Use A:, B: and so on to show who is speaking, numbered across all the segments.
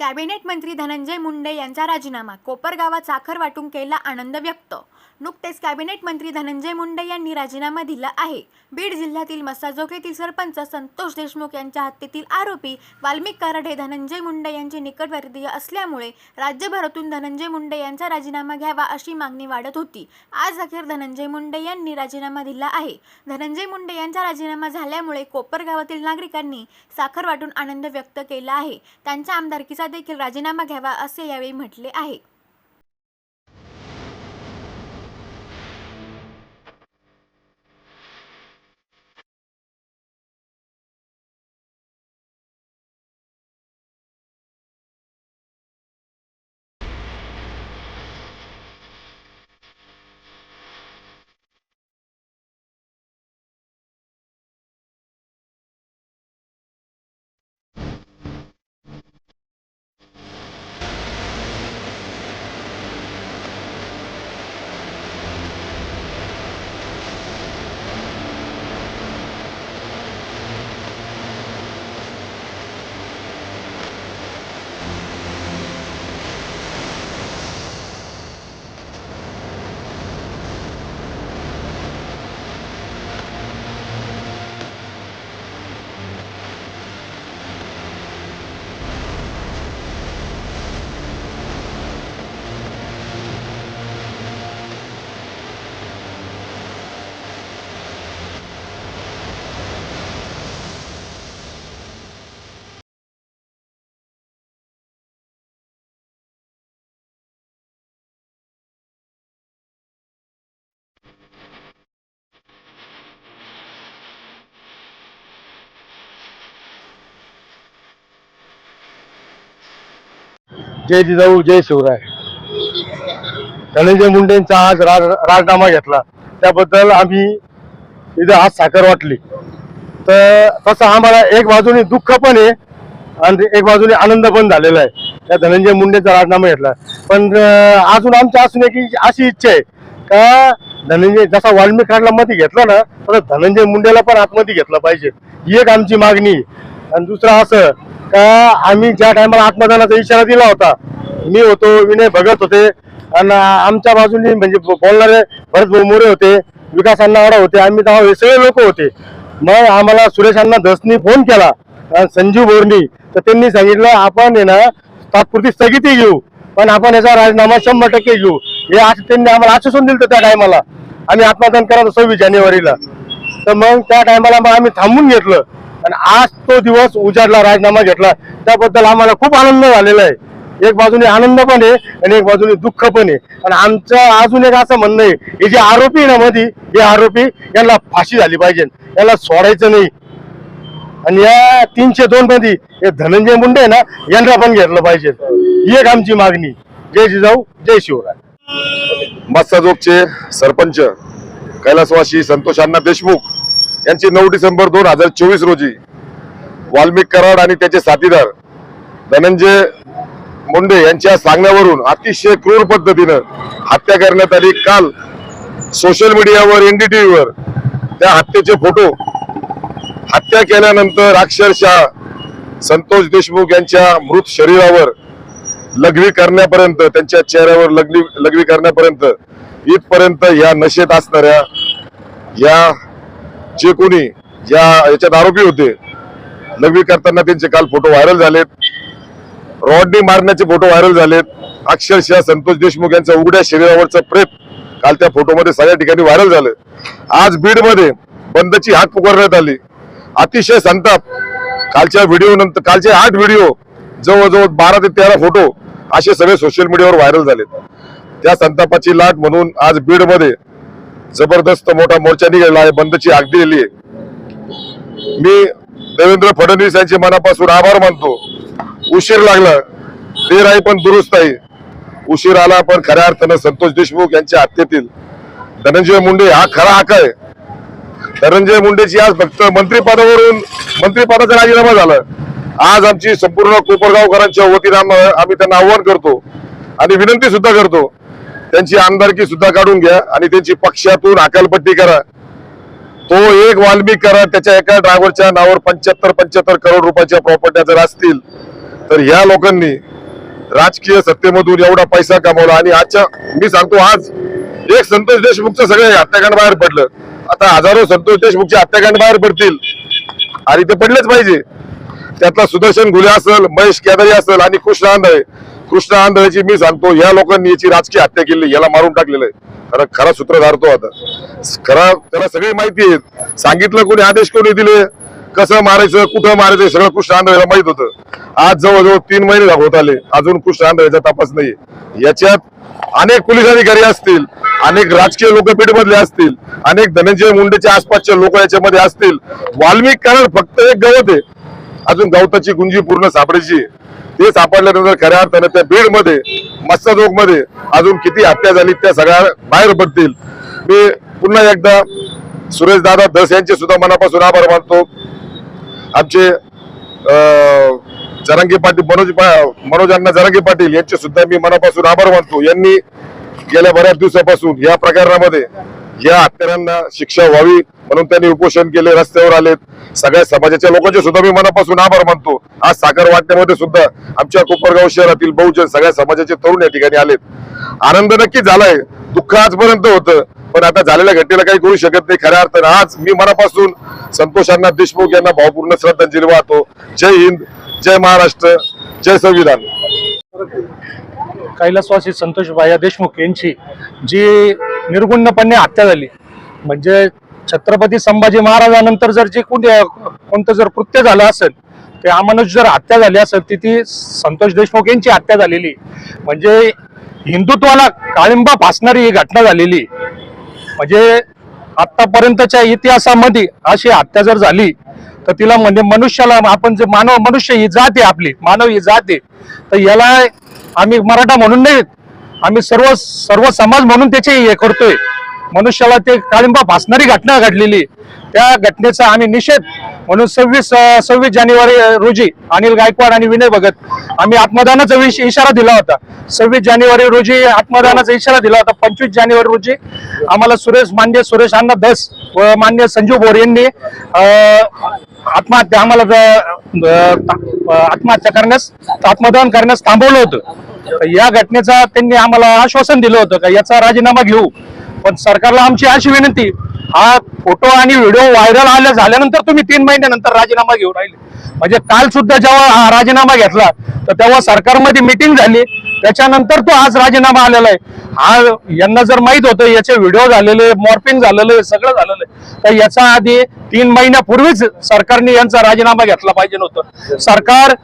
A: Cabinet मंत्री धनंजय मुंडे यांचा राजीनामा. कोपरगावात साखर वाटून केला आनंद व्यक्त. नुकतेच कॅबिनेट मंत्री धनंजय मुंडे यांनी राजीनामा दिला आहे. बीड जिल्ह्यातील मस्साजोग येथील सरपंच संतोष देशमुख यांच्या हत्येतील आरोपी वाल्मिक कराड हे धनंजय मुंडे यांचे निकटवर्तीय असल्यामुळे राज्यभरातून धनंजय मुंडे यांचा राजीनामा घ्यावा अशी मागणी वाढत होती. आज अखेर धनंजय मुंडे यांनी राजीनामा दिला आहे. धनंजय मुंडे यांचा राजीनामा झाल्यामुळे कोपरगावातील नागरिकांनी साखर वाटून आनंद व्यक्त केला आहे. त्यांच्या आमदारकीचा देखील राजीनामा घ्यावा असे यावेळी म्हटले आहे.
B: जय जिजाऊ जय शिवराय. धनंजय मुंडेंचा आज राज राजीनामा घेतला. त्याबद्दल आम्ही इथं आज साखर वाटली. तर तसं आम्हाला एक बाजूने दुःख पण आहे आणि एक बाजूने आनंद पण झालेला आहे. त्या धनंजय मुंडेचा राजीनामा घेतला. पण अजून आमच्या असून की अशी इच्छा आहे का धनंजय जसा वाल्मिक कराडला मध्ये घेतला ना तसं धनंजय मुंडेला पण आतमध्ये घेतलं पाहिजे. ही एक आमची मागणी आणि दुसरं असं का आम्ही ज्या टायमाला आत्मदानाचा इशारा दिला होता मी होतो विनय भगत होते आणि आमच्या बाजूने म्हणजे बोलणारे भरत मोरे होते विकास अण्णावाडा होते आम्ही तेव्हा हे सगळे लोक होते. मग आम्हाला सुरेश अण्णा धसनी फोन केला संजीव बोरणी तर त्यांनी सांगितलं आपण आहे ना तात्पुरती स्थगिती घेऊ पण आपण याचा राजीनामा शंभर टक्के घेऊ. हे आज त्यांनी आम्हाला आश्वासन दिलं त्या टायमाला. आम्ही आत्मदान करायचं सव्वीस जानेवारीला. तर मग त्या टायमाला मग आम्ही थांबून घेतलं. आणि आज तो दिवस उजाडला राजीनामा घेतला त्याबद्दल आम्हाला खूप आनंद झालेला आहे. एक बाजूने आनंद पण आहे आणि एक बाजूने दुःख पण आहे. आणि आमचं अजून एक असं म्हणणं आहे हे जे आरोपी आहे ना मधी हे आरोपी यांना फाशी झाली पाहिजे. यांना सोडायचं नाही. आणि या तीनशे दोन मध्ये हे धनंजय मुंडे आहे ना यांना पण घेतलं पाहिजे. ही एक आमची मागणी. जय जिजाऊ जय शिवराय.
C: मस्साजोगचे सरपंच कैलासवासी संतोष अण्णा देशमुख. यांची नऊ डिसेंबर दोन हजार चोवीस रोजी वाल्मिक कराड आणि त्याचे साथीदार धनंजय मुंडे यांच्या सांगण्यावरून अतिशय क्रूर पद्धतीनं हत्या करण्यात आली. काल सोशल मीडियावर एनडीटीव्हीवर त्या हत्येचे फोटो हत्या केल्यानंतर अक्षरशः संतोष देशमुख यांच्या मृत शरीरावर लघवी करण्यापर्यंत त्यांच्या चेहऱ्यावर लघवी लघवी करण्यापर्यंत इथपर्यंत या नशेत असणाऱ्या या जे कोणी या याच्यात आरोपी होते लघवी करताना त्यांचे काल फोटो व्हायरल झालेत. रॉडनी मारण्याचे फोटो व्हायरल झालेत. अक्षरशः संतोष देशमुख यांच्या उघड्या शरीरावरचं प्रेत काल त्या फोटोमध्ये सगळ्या ठिकाणी व्हायरल झालं. आज बीडमध्ये बंदची हाक पुकारण्यात आली. अतिशय संताप. कालच्या व्हिडिओ नंतर कालचे आठ व्हिडिओ जवळजवळ बारा ते तेरा फोटो असे सगळे सोशल मीडियावर व्हायरल झालेत. त्या संतापाची लाट म्हणून आज बीडमध्ये जबरदस्त मोठा मोर्चा निघाला आहे बंदची आग दिलेली आहे. मी देवेंद्र फडणवीस यांचे मनापासून आभार मानतो. उशीर लागला देर आहे पण दुरुस्त आहे. उशीर आला पण खऱ्या अर्थानं संतोष देशमुख यांच्या हत्येतील. धनंजय मुंडे हा खरा हाक आहे. धनंजय मुंडेची आज फक्त मंत्रिपदावरून मंत्रिपदाचा राजीनामा झाला. आज आमची संपूर्ण कोपरगावकरांच्या वतीनं आम्ही त्यांना आव्हान करतो आणि विनंती सुद्धा करतो. त्यांची आमदारकी सुद्धा काढून घ्या आणि त्यांची पक्षातून अकालपट्टी करा. तो एक वाल्मिक करा त्याच्या एका ड्रायव्हरच्या नावावर पंच्याहत्तर पंच्याहत्तर करोड रुपयाच्या प्रॉपर्ट्या जर असतील तर ह्या लोकांनी राजकीय सत्तेमधून एवढा पैसा कमावला आणि आजच्या मी सांगतो आज एक संतोष देशमुखचं सगळे हत्याकांड बाहेर पडलं. आता हजारो संतोष देशमुखचे हत्याकांड बाहेर पडतील. आणि ते पडलेच पाहिजे. त्यातला सुदर्शन घुले असेल महेश केदारी असेल आणि खुश आहे. कृष्ण आंधळेची मी सांगतो या लोकांनी याची राजकीय हत्या केली याला मारून टाकलेलं आहे. खरं खरा सूत्रधार तो आता. खरा त्याला सगळी माहिती आहे. सांगितलं कोणी आदेश कोणी दिले? कसं मारायचं कुठं मारायचं सगळं कृष्ण आंधळेला माहीत होतं. आज जवळजवळ तीन महिने होत आले. अजून कृष्ण आंधळेचा तपास नाही याच्यात अनेक पोलीस अधिकारी असतील अनेक राजकीय लोक मधले असतील अनेक धनंजय मुंडेच्या आसपासचे लोक याच्यामध्ये असतील. वाल्मिक कारण फक्त एक गवत आहे. अजून गवताची गुंजी पूर्ण सापडायची आहे. ते सापडल्यानंतर खऱ्या अर्थानं त्या बीडमध्ये मध्ये अजून किती हत्या झाली त्या सगळ्या बाहेर पडतील. मी पुन्हा एकदा सुरेश दादा दस यांचे सुद्धा मनापासून आभार मानतो. आमचे अं, पाटील मनोज मनोज अण्णा जरांगे पाटील यांचे सुद्धा मी मनापासून आभार मानतो. यांनी गेल्या बऱ्याच दिवसापासून या प्रकरणामध्ये या हत्यारांना शिक्षा व्हावी. म्हणून त्यांनी उपोषण केले रस्त्यावर आलेत. सगळ्या समाजाच्या लोकांचे सुद्धा मी मनापासून आभार मानतो. आज साखर वाटण्यामध्ये सुद्धा आमच्या कोपरगाव शहरातील बहुजन सगळ्या समाजाचे तरुण या ठिकाणी आलेत. आनंद नक्की झालाय. दुःख आजपर्यंत होतं पण आता झालेल्या घटनेला काही करू शकत नाही. खऱ्या अर्थानं आज मी मनापासून संतोषांना देशमुख यांना भावपूर्ण श्रद्धांजली वाहतो. जय हिंद जय महाराष्ट्र जय संविधान.
D: कैलासवासी संतोष भाया देशमुख यांची जी निर्गुणपणे हत्या झाली म्हणजे छत्रपती संभाजी महाराजानंतर जर जे कोणी कोणतं जर कृत्य झालं असेल ते अमानुष जर हत्या झाली असेल ती ती संतोष देशमुख यांची हत्या झालेली. म्हणजे हिंदुत्वाला काळिंबा फासणारी ही घटना झालेली. म्हणजे आतापर्यंतच्या इतिहासामध्ये अशी हत्या जर झाली तर तिला म्हणजे मनुष्याला आपण जे मानव मनुष्य ही जात आहे आपली मानव ही जात आहे. तर याला आम्ही मराठा म्हणून नाही आम्ही सर्व सर्व समाज म्हणून त्याचे हे करतोय. मनुष्याला ते काळिंबा फासणारी घटना घडलेली. त्या घटनेचा आम्ही निषेध म्हणून सव्वीस सव्वीस जानेवारी रोजी अनिल गायकवाड आणि विनय भगत आम्ही आत्मदानाचा इशारा दिला होता. सव्वीस जानेवारी रोजी आत्मदानाचा इशारा दिला होता. पंचवीस जानेवारी रोजी आम्हाला सुरेश मान्य सुरेश अण्णा धस व मान्य संजीव बोर यांनी अं, आत्महत्या आम्हाला आत्महत्या करण्यास आत्मदान करण्यास थांबवलं होतं. या घटनेचा त्यांनी आम्हाला आश्वासन दिलं होतं का याचा राजीनामा घेऊ. पण सरकारला आमची अशी विनंती हा फोटो आणि व्हिडिओ व्हायरल आल्या झाल्यानंतर तुम्ही तीन महिन्यानंतर राजीनामा घेऊन राहिले. म्हणजे काल सुद्धा जेव्हा हा राजीनामा घेतला तर तेव्हा सरकारमध्ये मिटिंग झाली. त्याच्यानंतर तो आज राजीनामा आलेला आहे. हा यांना जर माहीत होतं याचे व्हिडिओ झालेले मॉर्पिंग झालेलं सगळं झालेलं आहे. तर याचा आधी तीन महिन्यापूर्वीच सरकारने यांचा राजीनामा घेतला पाहिजे नव्हतं. सरकार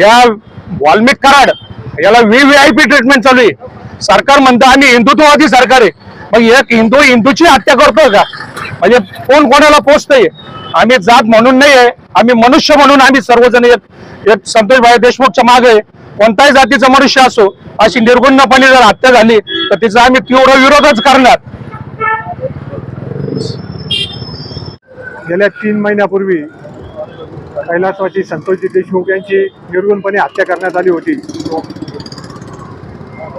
D: या वाल्मिक कराड याला व्हीव्हीआयपी ट्रीटमेंट चालू आहे. सरकार म्हणतं आम्ही हिंदुत्ववादी सरकार आहे. मग एक हिंदू हिंदूची हत्या करतोय का? म्हणजे कोण कोणाला पोचतंय आम्ही जात म्हणून नाही आहे आम्ही मनुष्य म्हणून आम्ही सर्वजण एक एक संतोषभाई देशमुखच्या मागे कोणताही जातीचा मनुष्य असो अशी निर्गुणपणे जर हत्या झाली तर तिचा आम्ही तीव्र विरोधच करणार.
E: गेल्या तीन महिन्यापूर्वी कैलासवासी संतोषजी देशमुख यांची निर्गुणपणे हत्या करण्यात आली होती.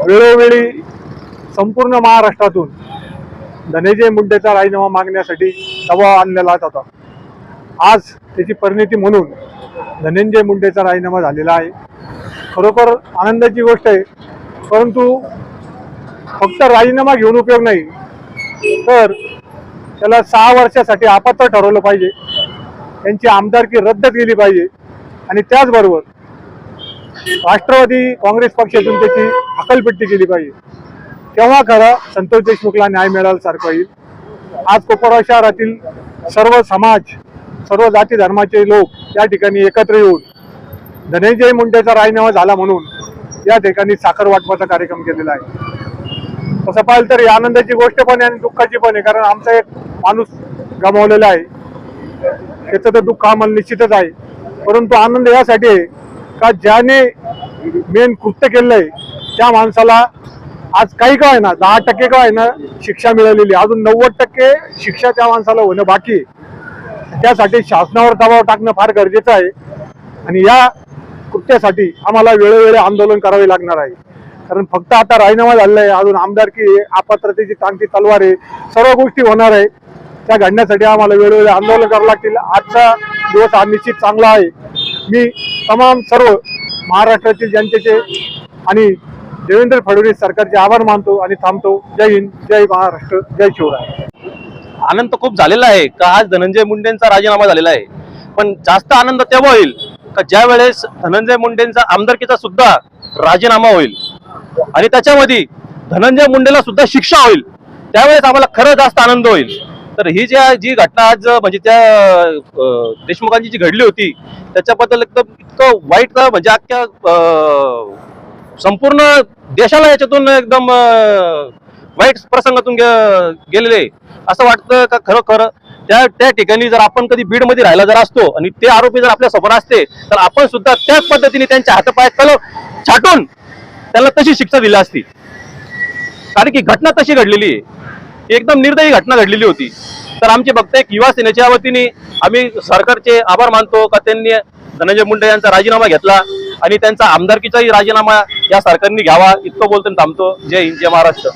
E: वेळोवेळी संपूर्ण महाराष्ट्रातून धनंजय मुंडेचा राजीनामा मागण्यासाठी दबाव आणलेला जात होता. आज त्याची परिणिती म्हणून धनंजय मुंडेचा राजीनामा झालेला आहे. खरोखर आनंदाची गोष्ट आहे परंतु फक्त राजीनामा घेऊन उपयोग नाही तर त्याला सहा वर्षासाठी अपात्र ठरवलं पाहिजे. त्यांची आमदारकी रद्द केली पाहिजे आणि त्याचबरोबर राष्ट्रवादी काँग्रेस पक्षातून त्याची हकलपट्टी केली पाहिजे. तेव्हा खरं संतोष देशमुखला न्याय मिळाल्यासारखं येईल आज कोपरगाव शहरातील सर्व समाज सर्व जाती धर्माचे लोक या ठिकाणी एकत्र येऊन धनंजय मुंडेचा राजीनामा झाला म्हणून या ठिकाणी साखर वाटपाचा कार्यक्रम केलेला आहे. तसं पाहिलं तर आनंदाची गोष्ट पण आहे आणि दुःखाची पण आहे कारण आमचा एक माणूस गमावलेला आहे. त्याचं तर दुःख आम्हाला निश्चितच आहे. परंतु आनंद यासाठी आहे का ज्याने मेन कृत्य केलं आहे त्या माणसाला आज काही काय ना दहा टक्के काय ना शिक्षा मिळालेली आहे. अजून नव्वद टक्के शिक्षा त्या माणसाला होणं बाकी त्यासाठी शासनावर दबाव टाकणं फार गरजेचं आहे. आणि या कृत्यासाठी आम्हाला वेळोवेळी आंदोलन करावे लागणार आहे. कारण फक्त आता राजीनामा झालेला आहे. अजून आमदारकी आहे अपात्रतेची टांगती तलवार आहे. सर्व गोष्टी होणार आहे. त्या घडण्यासाठी आम्हाला वेळोवेळी आंदोलन करावं लागतील. आजचा दिवस हा निश्चित चांगला आहे. मी तमाम सर्व महाराष्ट्रातील जनतेचे आणि देवेंद्र फडणवीस सरकारचे आभार मानतो आणि थांबतो. जय हिंद जय महाराष्ट्र जय शिवराय.
F: आनंद खूप झालेला आहे. का आज धनंजय मुंडेंचा राजीनामा झालेला आहे? पण जास्त आनंद तेव्हा होईल? का ज्या वेळेस धनंजय मुंडेंचा आमदारकीचा सुद्धा राजीनामा होईल? आणि त्याच्यामध्ये धनंजय मुंडेला सुद्धा शिक्षा होईल? त्यावेळेस आम्हाला खरं जास्त आनंद होईल. तर ही ज्या जी घटना आज म्हणजे त्या देशमुखांची जी घडली होती त्याच्याबद्दल एकदम इतकं वाईट म्हणजे अख्ख्या संपूर्ण देशाला याच्यातून एकदम वाईट प्रसंगातून गेलेले असं वाटतं का खरं खरं त्या त्या ठिकाणी जर आपण कधी बीडमध्ये राहिला जर असतो आणि ते आरोपी जर आपल्यासमोर असते तर आपण सुद्धा त्याच पद्धतीने त्यांच्या हातापाय कलम छाटून त्यांना तशी शिक्षा दिली असती. कारण की घटना तशी घडलेली आहे. एकदम निर्दयी घटना घडलेली होती. तर आमचे भक्त एक युवा सेनेच्या वतीने आम्ही सरकारचे आभार मानतो का त्यांनी धनंजय मुंडे यांचा राजीनामा घेतला. आणि त्यांचा आमदारकीचाही राजीनामा या सरकारने घ्यावा इतकं बोलतो आणि थांबतो जय हिंद जय महाराष्ट्र.